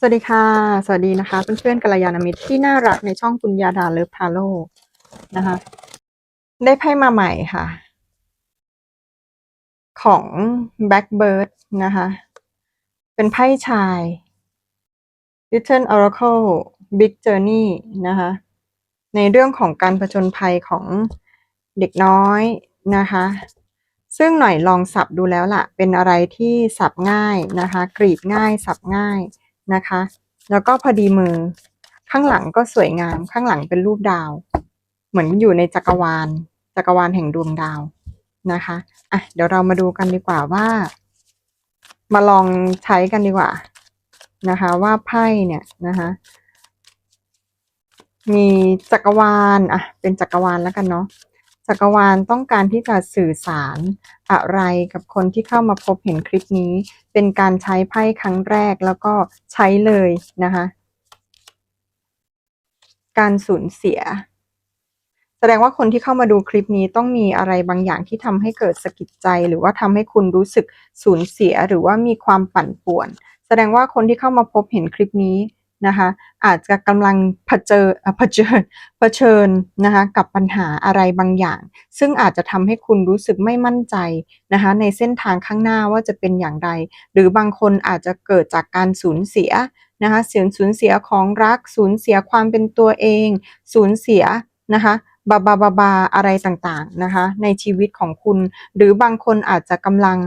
สวัสดีค่ะ สวัสดีนะคะเพื่อนๆกัลยาณมิตรที่น่ารักในช่องคุณยาดาเลิฟพาโลนะคะ ได้ไพ่มาใหม่ค่ะ ของ Blackbird นะคะ เป็นไพ่ชาย Little Oracle Big Journey นะคะ ในเรื่องของการผจญภัยของเด็กน้อยนะคะ ซึ่งหน่อยลองสับดูแล้วล่ะ เป็นอะไรที่สับง่ายนะคะ กรีดง่ายสับง่าย นะคะ แล้วก็พอดีมือ ข้างหลังก็สวยงาม ข้างหลังเป็นรูปดาว เหมือนอยู่ในจักรวาล จักรวาลแห่งดวงดาวนะคะ อะ เดี๋ยวเรามาดูกันดีกว่าว่า มาลองใช้กันดีกว่า นะคะ ว่าไพ่เนี่ยนะคะ มีจักรวาล อะ เป็นจักรวาลแล้วกันเนาะ จักรวาลต้องการที่จะสื่อสารอะไรกับคนที่เข้ามาพบเห็นคลิปนี้ เป็นการใช้ไพ่ครั้งแรกแล้วก็ใช้เลยนะคะ การสูญเสีย แสดงว่าคนที่เข้ามาดูคลิปนี้ต้องมีอะไรบางอย่างที่ทำให้เกิดสะกิดใจ หรือว่าทำให้คุณรู้สึกสูญเสียหรือว่ามีความปั่นป่วน แสดงว่าคนที่เข้ามาพบเห็นคลิปนี้ นะคะอาจจะกำลังเผชิญเผชิญเผชิญนะคะกับปัญหาอะไรบางอย่าง ซึ่งอาจจะทำให้คุณรู้สึกไม่มั่นใจนะคะในเส้นทางข้างหน้าว่าจะเป็นอย่างไร หรือบางคนอาจจะเกิดจากการสูญเสียนะคะเสียสูญเสียของรักสูญเสียความเป็นตัวเอง สูญเสียนะคะบาบาบาบาอะไรต่างๆนะคะในชีวิตของคุณ หรือบางคนอาจจะกำลัง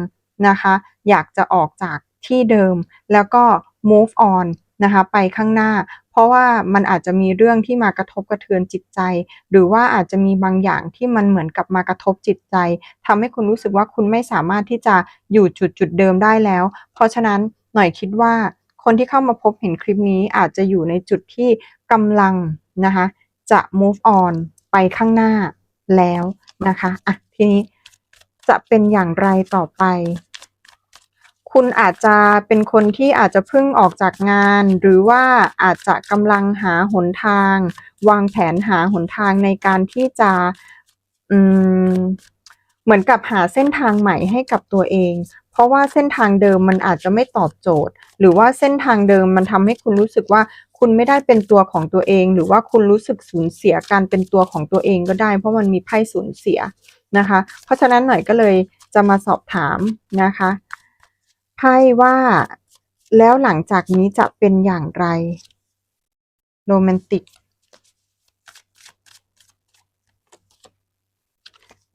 นะคะอยากจะออกจากที่เดิมแล้วก็ move on นะคะไปข้างหน้า เพราะว่ามันอาจจะมีเรื่องที่มากระทบกระเทือนจิตใจ หรือว่าอาจจะมีบางอย่างที่มันเหมือนกับมากระทบจิตใจทำให้คุณรู้สึกว่าคุณไม่สามารถที่จะอยู่จุดจุดเดิมได้แล้ว เพราะฉะนั้นหน่อยคิดว่าคนที่เข้ามาพบเห็นคลิปนี้อาจจะอยู่ในจุดที่กำลังนะคะจะ move on ไปข้างหน้าแล้วนะคะอะทีนี้จะเป็นอย่างไรต่อไป คุณอาจจะเป็นคนที่อาจจะเพิ่งออกจากงาน หรือว่าอาจจะกำลังหาหนทาง วางแผนหาหนทางในการที่จะเหมือนกับหาเส้นทางใหม่ให้กับตัวเอง เพราะว่าเส้นทางเดิมมันอาจจะไม่ตอบโจทย์ หรือว่าเส้นทางเดิมมันทำให้คุณรู้สึกว่าคุณไม่ได้เป็นตัวของตัวเอง หรือว่าคุณรู้สึกสูญเสียการเป็นตัวของตัวเองก็ได้ เพราะมันมีไพ่สูญเสียนะคะ เพราะฉะนั้นหน่อยก็เลยจะมาสอบถามนะคะ ไพ่ว่า แล้วหลังจากนี้จะเป็นอย่างไร โรแมนติก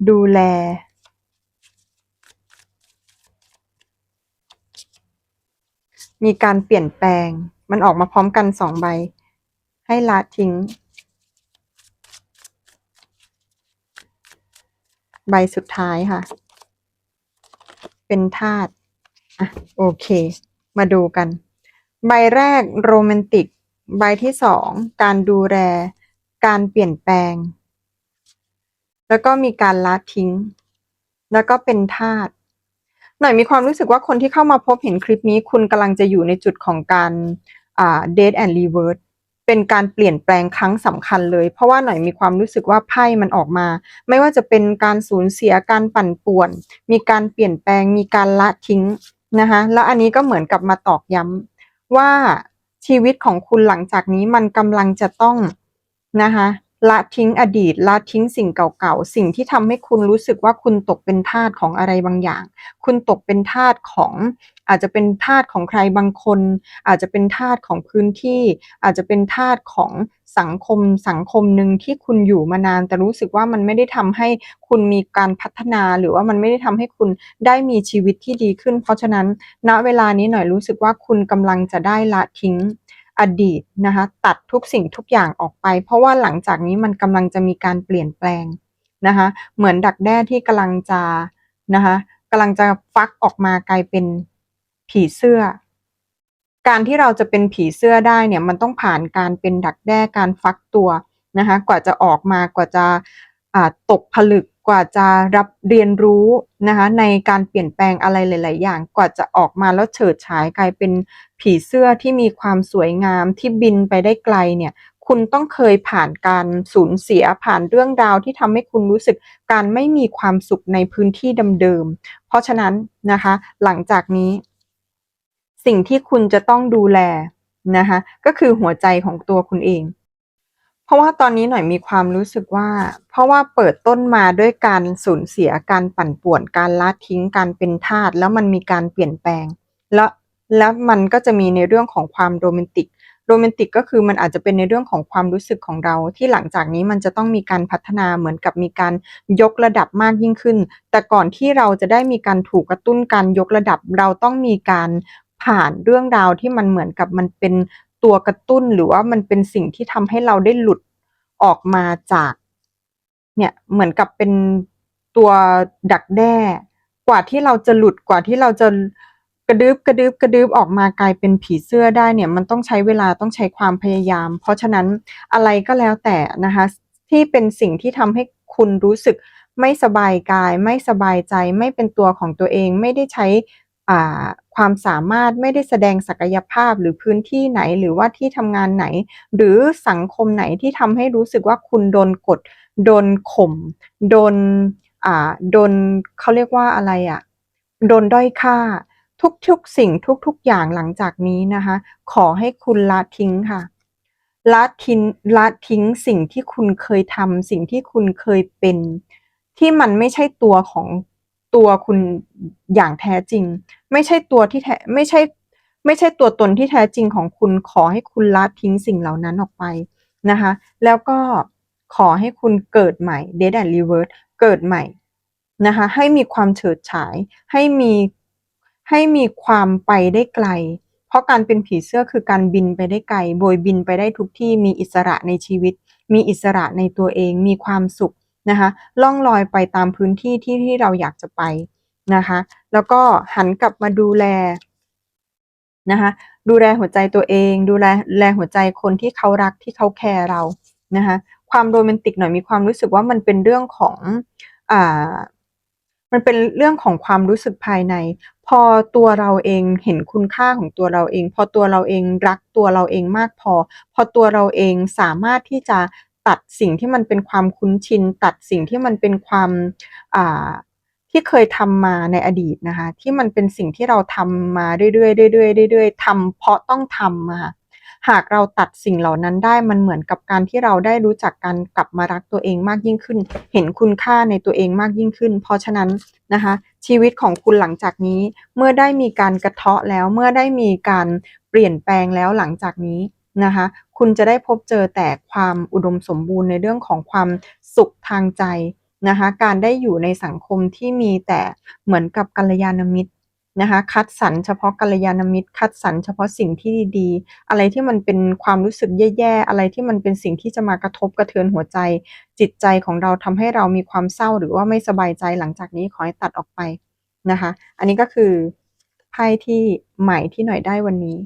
ดูแล มีการเปลี่ยนแปลง มันออกมาพร้อมกันสองใบ ให้ละทิ้ง ใบสุดท้ายค่ะ เป็นธาตุ อะโอเค มาดูกัน ใบแรกโรแมนติก ใบที่สองการดูแลการเปลี่ยนแปลง แล้วก็มีการละทิ้ง แล้วก็เป็นธาตุหน่อยมีความรู้สึกว่าคนที่เข้ามาพบเห็นคลิปนี้ คุณกำลังจะอยู่ในจุดของการอ่า dead and reverse เป็นการเปลี่ยนแปลงครั้งสำคัญเลย เพราะว่าหน่อยมีความรู้สึกว่าไพ่มันออกมา ไม่ว่าจะเป็นการสูญเสียการปั่นป่วน มีการเปลี่ยนแปลง มีการละทิ้ง นะคะแล้วอันนี้ก็เหมือนกับมาตอกย้ำว่าชีวิตของคุณหลังจากนี้มันกำลังจะต้องนะคะ ละทิ้งอดีต ละทิ้งสิ่งเก่าๆ สิ่งที่ทำให้คุณรู้สึกว่าคุณตกเป็นทาสของอะไรบางอย่าง คุณตกเป็นทาสของ อาจจะเป็นทาสของใครบางคน อาจจะเป็นทาสของพื้นที่ อาจจะเป็นทาสของสังคมสังคมหนึ่งที่คุณอยู่มานาน แต่รู้สึกว่ามันไม่ได้ทำให้คุณมีการพัฒนาหรือว่ามันไม่ได้ทำให้คุณได้มีชีวิตที่ดีขึ้น เพราะฉะนั้นณเวลานี้หน่อยรู้สึกว่าคุณกำลังจะได้ละทิ้ง อดีตนะคะตัดทุกสิ่งทุกอย่างออกไป เพราะว่าหลังจากนี้มันกำลังจะมีการเปลี่ยนแปลงนะคะเหมือนดักแด้ที่กำลังจะนะคะกำลังจะฟักออกมากลายเป็นผีเสื้อ การที่เราจะเป็นผีเสื้อได้เนี่ยมันต้องผ่านการเป็นดักแด้การฟักตัวนะคะกว่าจะออกมากว่าจะตกผลึก กว่าจะรับเรียนรู้นะคะในการเปลี่ยนแปลงอะไรหลาย ๆ อย่างกว่าจะออกมาแล้วเฉิดฉายกลายเป็นผีเสื้อที่มีความสวยงามที่บินไปได้ไกลเนี่ยคุณต้องเคยผ่านการสูญเสียผ่านเรื่องราวที่ทำให้คุณรู้สึกการไม่มีความสุขในพื้นที่เดิมๆเพราะฉะนั้นนะคะ หลังจากนี้ สิ่งที่คุณจะต้องดูแลนะคะก็คือหัวใจของตัวคุณเอง เพราะว่าตอนนี้หน่อยมีความรู้สึกว่า เพราะว่าเปิดต้นมาด้วยการสูญเสียการปั่นป่วนการละทิ้งการเป็นทาสแล้วมันมีการเปลี่ยนแปลง แล้วแล้วมันก็จะมีในเรื่องของความโรแมนติกโรแมนติกก็คือมันอาจจะเป็นในเรื่องของความรู้สึกของเรา ที่หลังจากนี้มันจะต้องมีการพัฒนาเหมือนกับมีการยกระดับมากยิ่งขึ้น แต่ก่อนที่เราจะได้มีการถูกกระตุ้นการยกระดับ เราต้องมีการผ่านเรื่องราวที่มันเหมือนกับมันเป็น ตัวกระตุ้นหรือว่ามันเป็นสิ่งที่ทำให้เราได้หลุดออกมาจาก เนี่ยเหมือนกับเป็นตัวดักแด้ กว่าที่เราจะหลุดกว่าที่เราจะกระดึบกระดึบกระดึบออกมากลายเป็นผีเสื้อได้เนี่ย มันต้องใช้เวลาต้องใช้ความพยายาม เพราะฉะนั้นอะไรก็แล้วแต่นะคะ ที่เป็นสิ่งที่ทำให้คุณรู้สึกไม่สบายกาย ไม่สบายใจ ไม่เป็นตัวของตัวเองไม่ได้ใช้อ่า ความสามารถไม่ได้แสดงศักยภาพหรือพื้นที่ไหนหรือว่าที่ทำงานไหน หรือสังคมไหนที่ทำให้รู้สึกว่าคุณโดนกด โดนข่มโดนอ่าโดนเขาเรียกว่าอะไรอะโดนด้อยค่า ทุกๆสิ่งทุกๆอย่างหลังจากนี้นะคะ ขอให้คุณละทิ้งค่ะละทิ้งละทิ้งสิ่งที่คุณเคยทำสิ่งที่คุณเคยเป็น ที่มันไม่ใช่ตัวของ ตัวคุณอย่างแท้จริง ไม่ใช่ตัวที่แท้ไม่ใช่ ไม่ใช่ตัวตนที่แท้จริงของคุณขอให้คุณละทิ้งสิ่งเหล่านั้นออกไปนะคะ แล้วก็ขอให้คุณเกิดใหม่ Dead and Reverse เกิดใหม่นะคะ ให้มีความเฉิดฉาย ให้มีให้มีความไปได้ไกล เพราะการเป็นผีเสื้อคือการบินไปได้ไกล โบยบินไปได้ทุกที่มีอิสระในชีวิต มีอิสระในตัวเอง มีความสุข นะคะล่องลอยไปตามพื้นที่ที่ที่เราอยากจะไปนะคะ แล้วก็หันกลับมาดูแลนะคะดูแลหัวใจตัวเอง ดูแลแลหัวใจคนที่เขารักที่เขาแคร์เรานะคะความโรแมนติกหน่อยมีความรู้สึกว่ามันเป็นเรื่องของอ่ามันเป็นเรื่องของความรู้สึกภายใน พอตัวเราเองเห็นคุณค่าของตัวเราเอง พอตัวเราเองรักตัวเราเองมากพอ พอตัวเราเองสามารถที่จะ ตัดสิ่งที่มันเป็นความคุ้นชิน ตัดสิ่งที่มันเป็นความที่เคยทำมาในอดีตนะคะ ที่มันเป็นสิ่งที่เราทำมาเรื่อยๆเรื่อยๆเรื่อยๆทำเพราะต้องทำอะค่ะหากเราตัดสิ่งเหล่านั้นได้มันเหมือนกับการที่เราได้รู้จักการกลับมารักตัวเองมากยิ่งขึ้น เห็นคุณค่าในตัวเองมากยิ่งขึ้น เพราะฉะนั้นนะคะ ชีวิตของคุณหลังจากนี้ เมื่อได้มีการกระเทาะแล้วเมื่อได้มีการเปลี่ยนแปลงแล้วหลังจากนี้ นะคะ คุณจะได้พบเจอแต่ความอุดมสมบูรณ์ในเรื่องของความสุขทางใจนะคะ การได้อยู่ในสังคมที่มีแต่เหมือนกับกัลยาณมิตรนะคะคัดสรรเฉพาะกัลยาณมิตร คัดสรรเฉพาะสิ่งที่ดีๆ อะไรที่มันเป็นความรู้สึกแย่ๆ อะไรที่มันเป็นสิ่งที่จะมากระทบกระเทือนหัวใจ จิตใจของเราทำให้เรามีความเศร้าหรือว่าไม่สบายใจหลังจากนี้ขอให้ตัดออกไปนะคะ อันนี้ก็คือไพ่ที่ใหม่ที่หน่อยได้วันนี้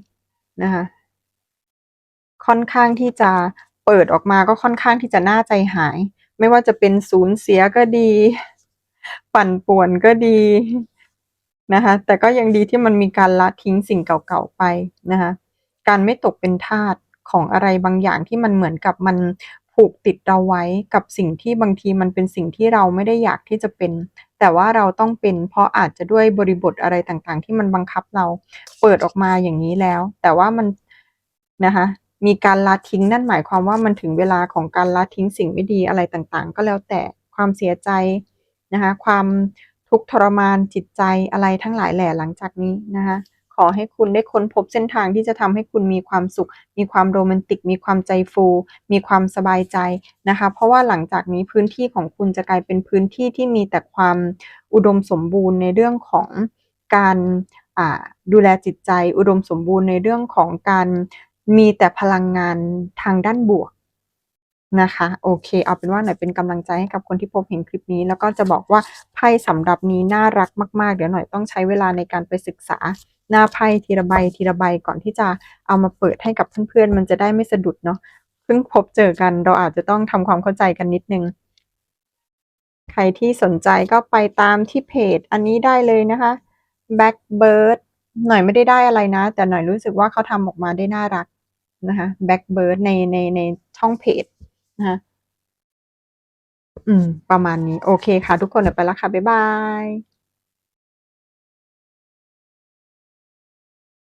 นะคะ ค่อนข้างที่จะเปิดออกมาก็ค่อนข้างที่จะน่าใจหาย ไม่ว่าจะเป็นสูญเสียก็ดี ปั่นป่วนก็ดีนะคะแต่ก็ยังดีที่มันมีการละทิ้งสิ่งเก่าๆไปนะคะการไม่ตกเป็นทาสของอะไรบางอย่างที่มันเหมือนกับมันผูกติดเราไว้กับสิ่งที่บางทีมันเป็นสิ่งที่เราไม่ได้อยากที่จะเป็น แต่ว่าเราต้องเป็น เพราะอาจจะด้วยบริบทอะไรต่างๆ ที่มันบังคับเราเปิดออกมาอย่างนี้แล้ว แต่ว่ามันนะคะ มีการละทิ้งนั่นหมายความว่ามันถึงเวลาของการละทิ้งสิ่งไม่ดีอะไรต่างๆ ก็แล้วแต่ความเสียใจนะคะความทุกข์ทรมานจิตใจอะไรทั้งหลายแหล่หลังจากนี้นะคะขอให้คุณได้ค้นพบเส้นทางที่จะทำให้คุณมีความสุข มีความโรแมนติก มีความใจฟู มีความสบายใจนะคะ เพราะว่าหลังจากนี้พื้นที่ของคุณจะกลายเป็นพื้นที่ที่มีแต่ความอุดมสมบูรณ์ในเรื่องของการดูแลจิตใจ อุดมสมบูรณ์ในเรื่องของการ มีแต่พลังงานทางด้านบวกนะคะ โอเค เอาเป็นว่าหน่อยเป็นกำลังใจให้กับคนที่พบเห็นคลิปนี้ แล้วก็จะบอกว่าไพ่สำหรับนี้น่ารักมากๆ เดี๋ยวหน่อยต้องใช้เวลาในการไปศึกษา หน้าไพ่ทีละใบทีละใบก่อนที่จะเอามาเปิดให้กับเพื่อนๆ มันจะได้ไม่สะดุดเนาะเพิ่งพบเจอกันเราอาจจะต้องทำความเข้าใจกันนิดนึง ใครที่สนใจก็ไปตามที่เพจอันนี้ได้เลยนะคะ Blackbird หน่อยไม่ได้ได้อะไรนะ แต่หน่อยรู้สึกว่าเขาทำออกมาได้น่ารัก นะคะแบ็กเบิร์ดในในในช่องเพจนะคะอืม ประมาณนี้ โอเคค่ะ ทุกคนไปแล้วค่ะ บ๊ายบาย